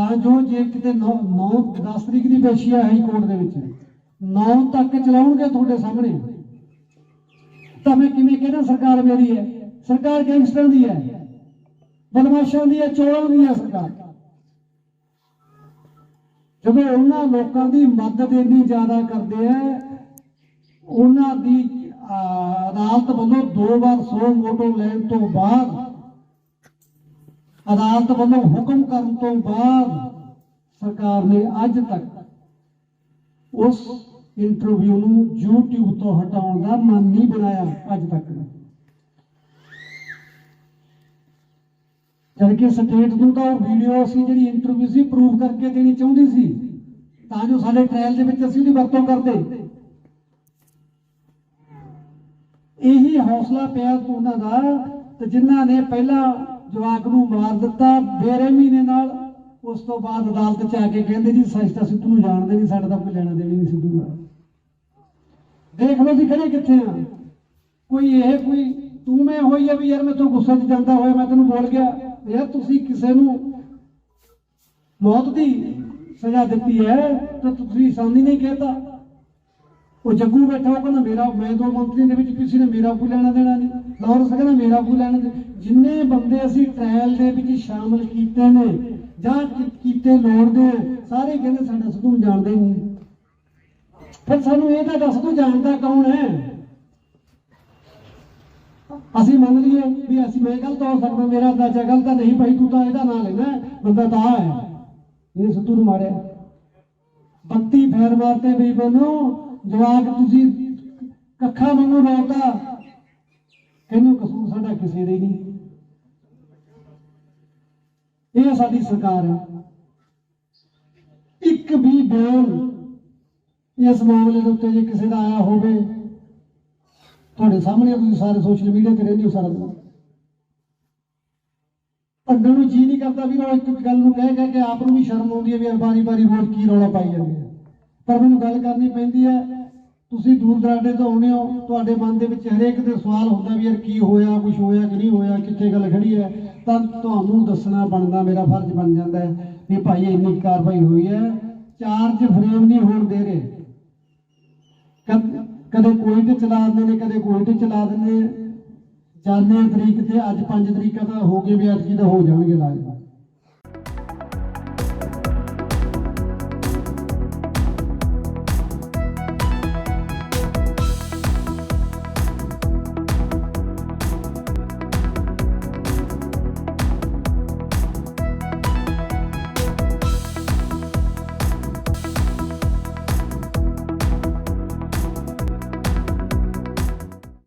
ਤਾਂ ਜੋ ਜੇ ਕਿਤੇ 9 10 ਤਰੀਕ ਦੀ ਪੇਸ਼ੀ ਹੈ ਹਾਈ ਕੋਰਟ ਦੇ ਵਿੱਚ 9 ਤੱਕ ਚਲਾਉਣਗੇ ਤੁਹਾਡੇ ਸਾਹਮਣੇ। ਤਾਂ ਮੈਂ ਕਿਵੇਂ ਕਹਿਣਾ, ਸਰਕਾਰ ਮੇਰੀ ਹੈ, ਸਰਕਾਰ ਗੈਂਗਸਟਰਾਂ ਦੀ ਹੈ, ਬਦਮਾਸ਼ਾਂ ਦੀ ਹੈ, ਚੋਰਾਂ ਦੀ ਹੈ ਸਰਕਾਰ। ਜਦੋਂ ਉਹਨਾਂ ਲੋਕਾਂ ਦੀ ਮਦਦ ਇੰਨੀ ਜ਼ਿਆਦਾ ਕਰਦੇ ਆ, ਉਹਨਾਂ ਦੀ ਅਦਾਲਤ ਵੱਲੋਂ ਦੋ ਵਾਰ ਸੌ ਮੋਟੋ ਲੈਣ ਤੋਂ ਬਾਅਦ ਅਦਾਲਤ ਵੱਲੋਂ ਹੁਕਮ ਕਰਨ ਤੋਂ ਬਾਅਦ ਸਰਕਾਰ ਨੇ ਅੱਜ ਤੱਕ ਉਸ ਇੰਟਰਵਿਊ ਨੂੰ YouTube ਤੋਂ ਹਟਾਉਣ ਦਾ ਮਨ ਨਹੀਂ ਬਣਾਇਆ, ਅੱਜ ਤੱਕ। ਜਦ ਕਿ ਸਟੇਟ ਨੂੰ ਤਾਂ ਉਹ ਵੀਡੀਓ ਅਸੀਂ ਜਿਹੜੀ ਇੰਟਰਵਿਊ ਸੀ ਪ੍ਰੂਵ ਕਰਕੇ ਦੇਣੀ ਚਾਹੁੰਦੀ ਸੀ, ਤਾਂ ਜੋ ਸਾਡੇ ਟ੍ਰਾਇਲ ਦੇ ਵਿੱਚ ਅਸੀਂ ਉਹਦੀ ਵਰਤੋਂ ਕਰਦੇ। ਇਹੀ ਹੌਸਲਾ ਪਿਆ ਉਹਨਾਂ ਦਾ, ਤੇ ਜਿਨ੍ਹਾਂ ਨੇ ਪਹਿਲਾਂ ਜਵਾਕ ਨੂੰ ਮਾਰ ਦਿੱਤਾ ਬੇਰਹਿਮੀ ਦੇ ਨਾਲ। ਉਸ ਤੋਂ ਬਾਅਦ ਅਦਾਲਤ ਚ ਆ ਕੇ ਕਹਿੰਦੇ ਜੀ ਸੱਚ ਤਾਂ ਸਿੱਧੂ ਨੂੰ ਜਾਣਦੇ ਨਹੀਂ ਸਾਡਾ ਤਾਂ ਕੋਈ ਲੈਣਾ ਦੇਣੀ ਨਹੀਂ ਸਿੱਧੂ ਨਾਲ ਦੇਖ ਲਓ ਜੀ, ਖੜੇ ਕਿੱਥੇ ਆ? ਕੋਈ ਇਹ, ਕੋਈ ਤੂੰ ਮੈਂ ਹੋਈ ਆ ਵੀ ਯਾਰ ਮੈਂ ਤੋਂ ਗੁੱਸੇ 'ਚ ਜਾਂਦਾ ਹੋਇਆ, ਮੈਂ ਤੈਨੂੰ ਬੋਲ ਗਿਆ। ਯਾਰ ਤੁਸੀਂ ਕਿਸੇ ਨੂੰ ਮੌਤ ਦੀ ਸਜ਼ਾ ਦਿੱਤੀ ਹੈ, ਤਾਂ ਤੁਸੀਂ ਸਾਨੀ ਨਹੀਂ ਕਹਿਤਾ। ਉਹ ਜੱਗੂ ਬੈਠਾ ਉਹ ਕਹਿੰਦਾ ਮੇਰਾ ਮੈਂ ਦੋ ਮੰਤਰੀ ਦੇ ਵਿੱਚ ਕਿਸੇ ਨੇ ਮੇਰਾ ਕੋਈ ਲੈਣਾ ਦੇਣਾ ਨਹੀਂ। ਲਾਹੌਰ ਕਹਿੰਦਾ ਮੇਰਾ ਕੋਈ ਲੈਣਾ ਜਿੰਨੇ ਬੰਦੇ ਅਸੀਂ ਟ੍ਰਾਇਲ ਦੇ ਵਿੱਚ ਸ਼ਾਮਲ ਕੀਤੇ ਨੇ ਜਾਂ ਕੀਤੇ ਲੋੜ ਸਾਰੇ ਕਹਿੰਦੇ ਸਾਡਾ ਸਿੱਧੂ ਨੂੰ ਜਾਣਦੇ ਨਹੀਂ। ਫਿਰ ਸਾਨੂੰ ਇਹ ਤਾਂ ਦੱਸ ਤੂੰ ਜਾਣਦਾ ਕੌਣ ਹੈ? ਅਸੀਂ ਮੰਨ ਲਈਏ ਵੀ ਅਸੀਂ ਮੈਂ ਗਲਤ ਹੋ ਸਕਦਾ, ਮੇਰਾ ਅੰਦਾਜ਼ਾ ਗਲਤ ਨਹੀਂ ਭਾਈ ਤੂੰ ਤਾਂ ਇਹਦਾ ਨਾਂ ਲੈਣਾ ਬੰਦਾ ਤਾਂ ਆਹ ਹੈ। ਇਹ ਸਿੱਧੂ ਨੂੰ ਮਾਰਿਆ। 32 ਫੇਰ ਮਾਰਤੇ ਵੀ ਬਨੋ ਜਵਾਕ ਤੁਸੀਂ ਕੱਖਾਂ ਵਾਂਗੂ ਰੋਤਾ ਕਹਿੰਦੇ ਕਸੂਰ ਸਾਡਾ ਕਿਸੇ ਦਾ ਨਹੀਂ। ਇਹ ਸਾਡੀ ਸਰਕਾਰ। ਹੈ ਇੱਕ ਵੀ ਬਿਆਨ ਇਸ ਮਾਮਲੇ ਦੇ ਉੱਤੇ ਜੇ ਕਿਸੇ ਦਾ ਆਇਆ ਹੋਵੇ, ਤੁਹਾਡੇ ਸਾਹਮਣੇ ਤੁਸੀਂ ਸਾਰੇ ਸੋਸ਼ਲ ਮੀਡੀਆ ਤੇ ਰਹਿੰਦੇ ਹੋ ਸਾਰਾ ਦਿਨ। ਭੰਡਣ ਨੂੰ ਜੀ ਨਹੀਂ ਕਰਦਾ ਵੀ ਉਹ ਇੱਕ ਗੱਲ ਨੂੰ ਕਹਿ ਕਹਿ ਕੇ ਆਪ ਨੂੰ ਵੀ ਸ਼ਰਮ ਆਉਂਦੀ ਹੈ ਵੀ ਯਾਰ ਬਾਰੀ ਬਾਰੀ ਹੋਰ ਕੀ ਰੌਲਾ ਪਾਈ ਜਾਂਦੇ ਆ। ਪਰ ਮੈਨੂੰ ਗੱਲ ਕਰਨੀ ਪੈਂਦੀ ਹੈ, ਤੁਸੀਂ ਦੂਰ ਦਰਾਡੇ ਤੋਂ ਆਉਣੇ ਹੋ, ਤੁਹਾਡੇ ਮਨ ਦੇ ਵਿੱਚ ਹਰੇਕ ਦੇ ਸਵਾਲ ਹੁੰਦਾ ਵੀ ਯਾਰ ਕੀ ਹੋਇਆ ਕੁਝ ਹੋਇਆ ਕਿ ਨਹੀਂ ਹੋਇਆ, ਕਿੱਥੇ ਗੱਲ ਖੜੀ ਹੈ, ਤਾਂ ਤੁਹਾਨੂੰ ਦੱਸਣਾ ਬਣਦਾ, ਮੇਰਾ ਫਰਜ਼ ਬਣ ਜਾਂਦਾ ਹੈ ਵੀ ਭਾਈ ਇੰਨੀ ਕਾਰਵਾਈ ਹੋਈ ਹੈ ਚਾਰਜ ਫਰੇਮ ਨਹੀਂ ਹੋਣ ਦੇ ਰਹੇ ਕਦੇ ਕੋਈ ਤੇ ਚਲਾ ਦਿੰਦੇ ਨੇ, ਕਦੇ ਕੋਈ ਤੇ ਚਲਾ ਦਿੰਦੇ ਨੇ। ਤਰੀਕ ਤੇ, ਅੱਜ 5 ਤਰੀਕਾਂ ਦਾ ਹੋ ਗਏ, ਵੀ ਅੱਜ ਕੀ ਦਾ ਹੋ ਜਾਣਗੇ ਲਾਜ਼ਮ